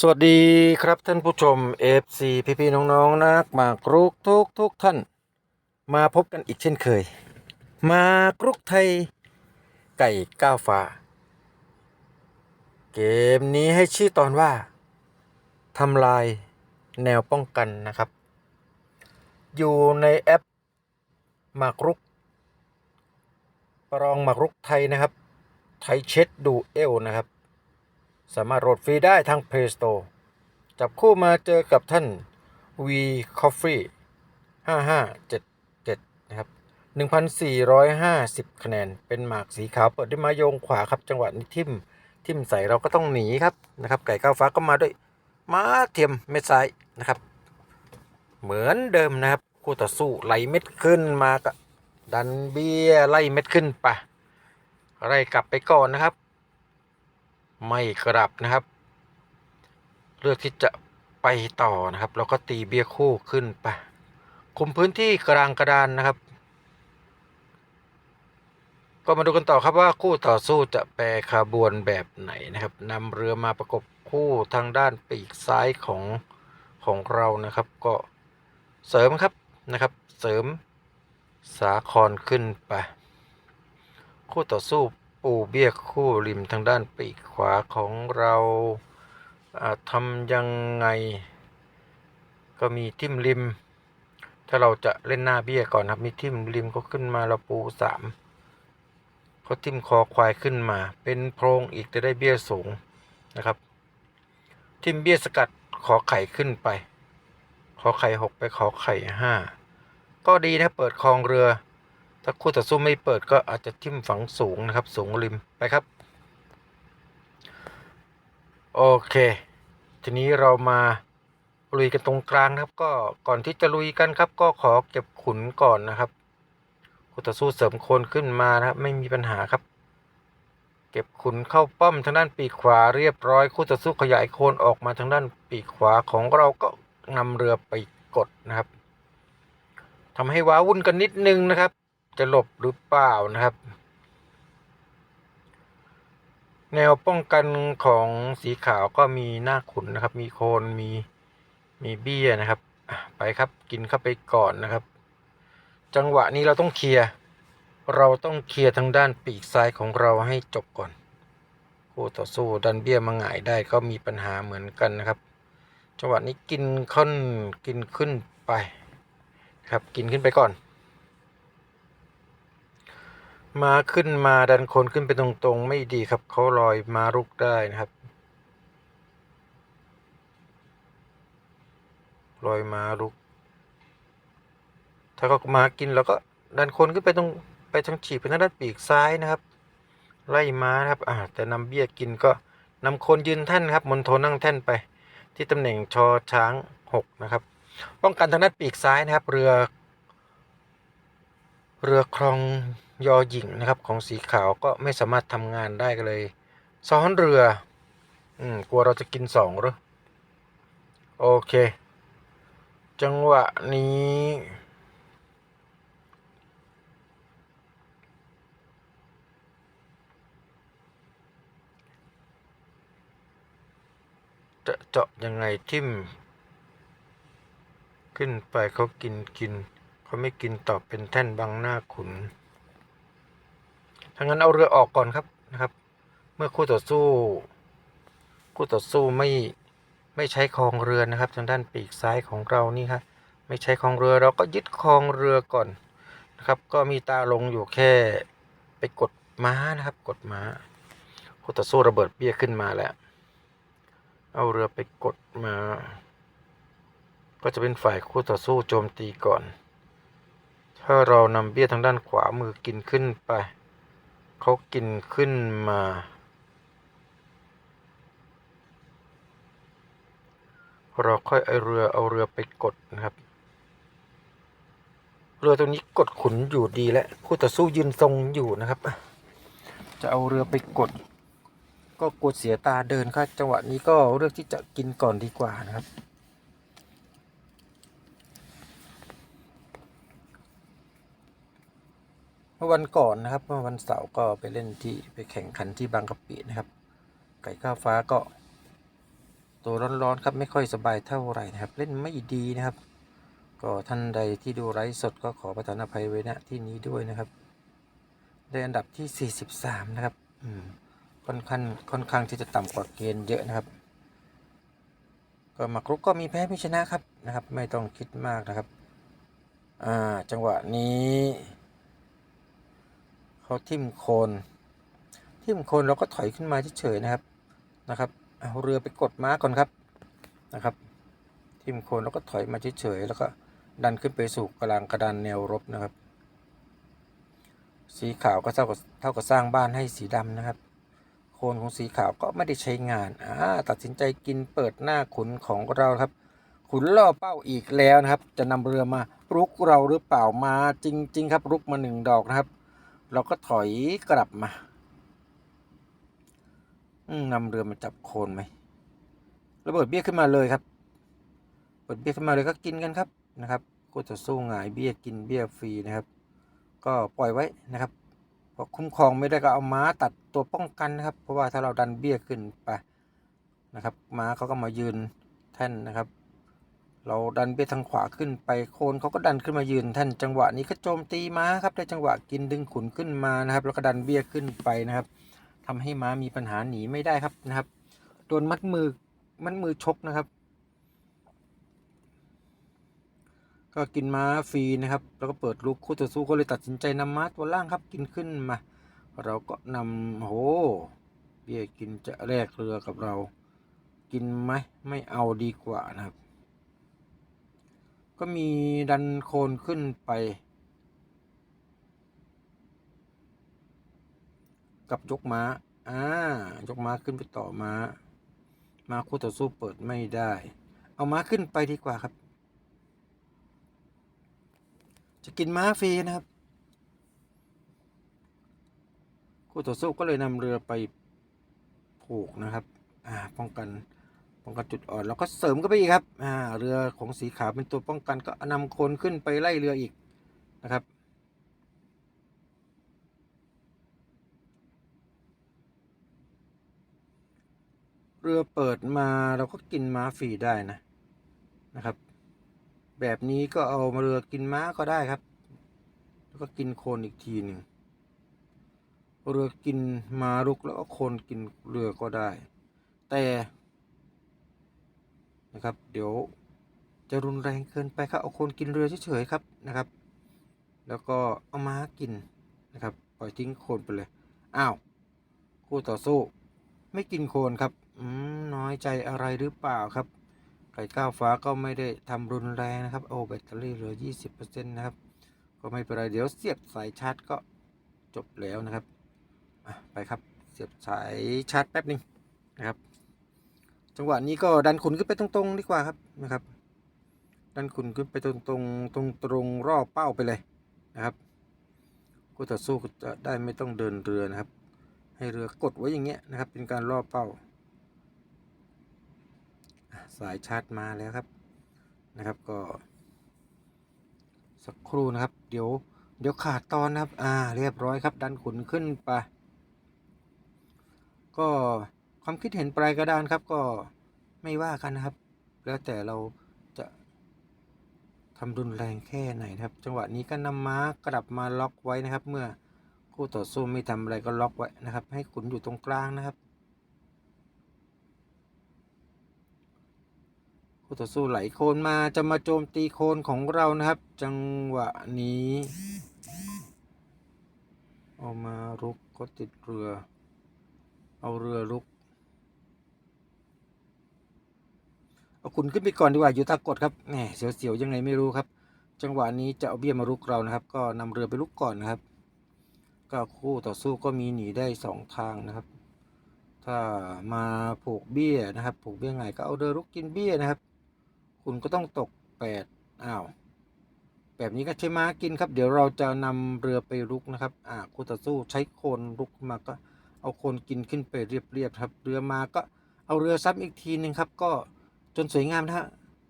สวัสดีครับท่านผู้ชม FC พี่พี่ๆน้องๆนักมากรุกทุกทุกท่าน มาพบกันอีกเช่นเคย มากรุกไทย ไก่ก้าวฟ้า เกมนี้ให้ชื่อตอนว่าทำลายแนวป้องกันนะครับ อยู่ในแอปมากรุก ประลองมากรุกไทยนะครับ ไทยเช็ดดูเอลนะครับ สามารถโหลดฟรีได้ทาง Play Store จับคู่มาเจอกับท่าน V Coffee 5577 นะครับ 1,450 คะแนน เป็นหมากสีขาวเปิดด้วยไม้โยงขวาครับ จังหวะนี้ทิมทิมใส่เราก็ต้องหนีครับนะครับ ไก่ก้าวฟ้าก็มาด้วยม้าเทียมเม็ดซ้ายนะครับ เหมือนเดิมนะครับ คู่ต่อสู้ไหลเม็ดขึ้นมาก็ดันเบี้ยไล่เม็ดขึ้นไปไล่กลับไปก่อนนะครับ ไม่กลับนะครับ เลือกที่จะไปต่อนะครับ แล้วก็ตีเบี้ยคู่ขึ้นไปคุมพื้นที่กลางกระดานนะครับ ก็มาดูกันต่อครับว่าคู่ต่อสู้จะแปรขบวนแบบไหนนะครับนำเรือมาประกบคู่ทางด้านปีกซ้ายของของเรานะครับ ก็เสริมครับนะครับ เสริมสาครขึ้นไปคู่ต่อสู้ ปูเบี้ยคู่ริมทางด้านปีกขวาของเราทำยังไง ก็มีทิ่มริม ถ้าเราจะเล่นหน้าเบี้ยก่อนครับมีทิ่มริมก็ขึ้นมาเราปูสามเขาทิ่มคอควายขึ้นมา เป็นโพรงอีกจะได้เบี้ยสูงนะครับ ทิ่มเบี้ยสกัดขอไข่ขึ้นไป ขอไข่หกไปขอไข่ห้าก็ดีนะเปิดคลองเรือ ถ้าคู่ต่อสู้ไม่เปิดก็อาจจะทิ่มฝังสูงนะครับ สูงริมไปครับ โอเค ทีนี้เรามาลุยกันตรงกลางนะครับ ก็ก่อนที่จะลุยกันครับ ก็ขอเก็บขุนก่อนนะครับคู่ต่อสู้เสริมโคนขึ้นมานะครับ ไม่มีปัญหาครับ เก็บขุนเข้าป้อมทางด้านปีกขวาเรียบร้อยคู่ต่อสู้ขยายโคนออกมาทางด้านปีกขวาของเราก็นำเรือไปกดนะครับทำให้ว้าวุ่นกันนิดนึงนะครับ จะหลบหรือเปล่านะครับ แนวป้องกันของสีขาวก็มีหน้าขุนนะครับ มีโคนมีมีเบี้ยนะครับไปครับกินเข้าไปก่อนนะครับ จังหวะนี้เราต้องเคลียร์เราต้องเคลียร์ทางด้านปีกซ้ายของเราให้จบก่อนคู่ต่อสู้ดันเบี้ยมาหงายได้ก็มีปัญหาเหมือนกันนะครับ จังหวะนี้กินขึ้นกินขึ้นไป ครับกินขึ้นไปก่อน มาขึ้นมาดันคนขึ้นไปตรงๆ ไม่ดีครับเขาลอยม้ารุกได้นะครับลอยม้ารุก ถ้าเขามากินเราก็ดันคนขึ้นไปตรงไปทางฉีกไปทางด้านปีกซ้ายนะครับ ไล่ม้านะครับอ่าแต่นำเบี้ยกินก็นำคนยืนแท่นครับมณฑลนั่งแท่นไป ที่ตำแหน่งชอช้างหกนะครับ ป้องกันทางด้านปีกซ้ายนะครับ เรือ เรือคลอง ยอหญิงนะครับของสีขาวก็ไม่สามารถทำงานได้ก็เลย ซ้อนเรือ อืมกลัวเราจะกินสองหรือโอเค จังหวะนี้จะเจาะยังไงทิมขึ้นไปเขากินกิน เขาไม่กินตอบเป็นแท่นบังหน้าขุน ถ้างั้นเอาเรือออกก่อนครับนะครับ เมื่อคู่ต่อสู้ คู่ต่อสู้ไม่ไม่ใช้คลองเรือนะครับ ทางด้านปีกซ้ายของเรานี่ครับไม่ใช้คลองเรือเราก็ยึดคลองเรือก่อนนะครับ ก็มีตาลงอยู่แค่ไปกดม้านะครับ กดม้า คู่ต่อสู้ระเบิดเบี้ยขึ้นมาแล้ว เอาเรือไปกดมา ก็จะเป็นฝ่ายคู่ต่อสู้โจมตีก่อน ถ้าเรานำเบี้ยทางด้านขวามือกินขึ้นไป เขากินขึ้นมา เราค่อยเอาเรือเอาเรือไปกดนะครับ เรือตัวนี้กดขุนอยู่ดีแล้วคู่ต่อสู้ยืนทรงอยู่นะครับ จะเอาเรือไปกด ก็กดเสียตาเดินครับจังหวะนี้ก็เลือกที่จะกินก่อนดีกว่านะครับ เมื่อวันก่อนนะครับเมื่อวันเสาร์ก็ไปเล่นที่ไปแข่งขันที่บางกะปินะครับ ไก่ข้าวฟ้าก็ ตัวร้อนๆครับไม่ค่อยสบายเท่าไหร่นะครับ เล่นไม่ดีนะครับ ก็ท่านใดที่ดูไลฟ์สดก็ขอประทานอภัยไว้ณที่นี้ด้วยนะครับได้อันดับที่ 43 นะครับอืมค่อนข้างค่อนข้างที่จะต่ำกว่าเกณฑ์เยอะนะครับ ก็มากรุกก็มีแพ้ไม่ชนะครับนะครับ ไม่ต้องคิดมากนะครับ อ่าจังหวะนี้ เขาทิ่มโคนทิ่มโคนเราก็ถอยขึ้นมาเฉยๆนะครับนะครับเอาเรือไปกดม้าก่อนครับนะครับ ทิ่มโคนแล้วก็ถอยมาเฉยๆแล้วก็ดันขึ้นไปสู่กลางกระดานแนวรบนะครับ สีขาวก็เท่ากับเท่ากับสร้างบ้านให้สีดำนะครับโคนของสีขาวก็ไม่ได้ใช้งานอ่าตัดสินใจกินเปิดหน้าขุนของเราครับ ขุนล่อเป้าอีกแล้วนะครับ จะนำเรือมารุกเราหรือเปล่ามาจริง ๆ ครับรุกมาหนึ่งดอกนะครับ เราก็ถอยกลับมานำเรือมาจับโคนไหมระเบิดเบี้ยขึ้นมาเลยครับเปิดเบี้ยขึ้นมาเลยก็กินกันครับนะครับก็จะสู้หงายเบี้ยกินเบี้ยฟรีนะครับ ก็ปล่อยไว้นะครับพอคุ้มครองไม่ได้ก็เอาม้าตัดตัวป้องกันนะครับ เพราะว่าถ้าเราดันเบี้ยขึ้นไปนะครับ ม้าเขาก็มายืนแท่นนะครับ เราดันเบี้ยทางขวาขึ้นไปโคนเขาก็ดันขึ้นมายืนท่านจังหวะนี้ก็โจมตีม้าครับได้จังหวะกินดึงขุนขึ้นมานะครับ แล้วก็ดันเบี้ยขึ้นไปนะครับทำให้ม้ามีปัญหาหนีไม่ได้ครับนะครับโดนมัดมือมัดมือชกนะครับ ก็กินม้าฟรีนะครับ แล้วก็เปิดลูกคู่ต่อสู้ก็เลยตัดสินใจนำม้าตัวล่างครับกินขึ้นมา เราก็นำโหเบี้ยกินจะแลกเรือกับเรา กินไหมไม่เอาดีกว่านะครับ ก็มีดันโคนขึ้นไป กับยกม้า อ่า ยกม้าขึ้นไปต่อม้า ม้าคู่ต่อสู้เปิดไม่ได้ เอาม้าขึ้นไปดีกว่าครับ จะกินม้าฟรีนะครับ คู่ต่อสู้ก็เลยนำเรือไปผูกนะครับ อ่า ป้องกัน ป้องกันจุดอ่อนแล้วก็เสริมก็ไปอีกครับอ่าเรือของสีขาวเป็นตัวป้องกันก็นำคนขึ้นไปไล่เรืออีกนะครับเรือเปิดมาเราก็กินม้าฟรีได้นะนะครับ แบบนี้ก็เอามาเรือกินม้าก็ได้ครับ แล้วก็กินโคนอีกทีหนึ่งเรือกินมารุกแล้วก็โคนกินเรือก็ได้ แต่ นะครับ เดี๋ยวจะรุนแรงเกินไปครับเอาโคนกินเรือเฉยๆครับนะครับ แล้วก็เอาม้ากินนะครับปล่อยทิ้งโคนไปเลยอ้าวคู่ต่อสู้ ไม่กินโคนครับอืมน้อยใจอะไรหรือเปล่าครับไก่ก้าวฟ้าก็ไม่ได้ทำรุนแรงนะครับโอ้แบตเตอรี่เหลือ 20%นะครับก็ไม่เป็นไรเดี๋ยวเสียบสายชาร์จก็จบแล้วนะครับไปครับเสียบสายชาร์จแป๊บหนึ่งนะครับ จังหวะนี้ก็ดันขุนขึ้นไปตรงๆดีกว่าครับนะครับ ดันขุนขึ้นไปตรงๆตรงตรงตรงรอบเป้าไปเลยนะครับก็ต่อสู้จะได้ไม่ต้องเดินเรือนะครับ ให้เรือกดไว้อย่างเงี้ยนะครับ เป็นการล่อเป้า สายชาร์จมาแล้วครับนะครับก็ สักครู่นะครับ เดี๋ยวเดี๋ยวขาดตอนนะครับ อ่า เรียบร้อยครับ ดันขุนขึ้นไป ก็ ความคิดเห็นปลายกระดานครับก็ไม่ว่ากันนะครับ แล้วแต่เราจะทำรุนแรงแค่ไหนนะครับ จังหวะนี้ก็นำม้ากลับมาล็อกไว้นะครับ เมื่อคู่ต่อสู้ไม่ทำอะไรก็ล็อกไว้นะครับ ให้ขุนอยู่ตรงกลางนะครับ คู่ต่อสู้ไหลโคนมาจะมาโจมตีโคนของเรานะครับ จังหวะนี้เอามารุกก็ติดเรือ เอาเรือรุก เอาคุณขึ้นไปก่อนดีกว่าอยู่ตากดครับแหมเสียวๆยังไงไม่รู้ครับ จังหวะนี้จะเอาเบี้ยมารุกเรานะครับ ก็นำเรือไปรุกก่อนนะครับ ก็คู่ต่อสู้ก็มีหนีได้สองทางนะครับ ถ้ามาผูกเบี้ยนะครับ ผูกเบี้ยไงก็เอาเรือรุกกินเบี้ยนะครับ คุณก็ต้องตกแปดอ้าวแบบนี้ก็ใช้ม้ากินครับ เดี๋ยวเราจะนำเรือไปรุกนะครับ อ่าคู่ต่อสู้ใช้โคนรุกมาก็เอาโคนกินขึ้นไปเรียบๆครับ เรือมาก็เอาเรือซ้ำอีกทีหนึ่งครับ ก็ จนสวยงามนะฮะ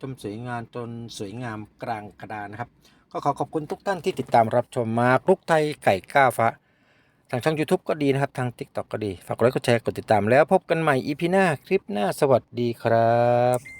จนสวยงามจนสวยงามกลางกระดานนะครับ ก็ขอขอบคุณทุกท่านที่ติดตามรับชมมากรุกไทยไก่ก้าฟ้าทางช่อง YouTube ก็ดีนะครับ ทาง TikTok ก็ดี ฝากกดไลค์กดแชร์กดติดตามแล้วพบกันใหม่ EP หน้าคลิปหน้าสวัสดีครับ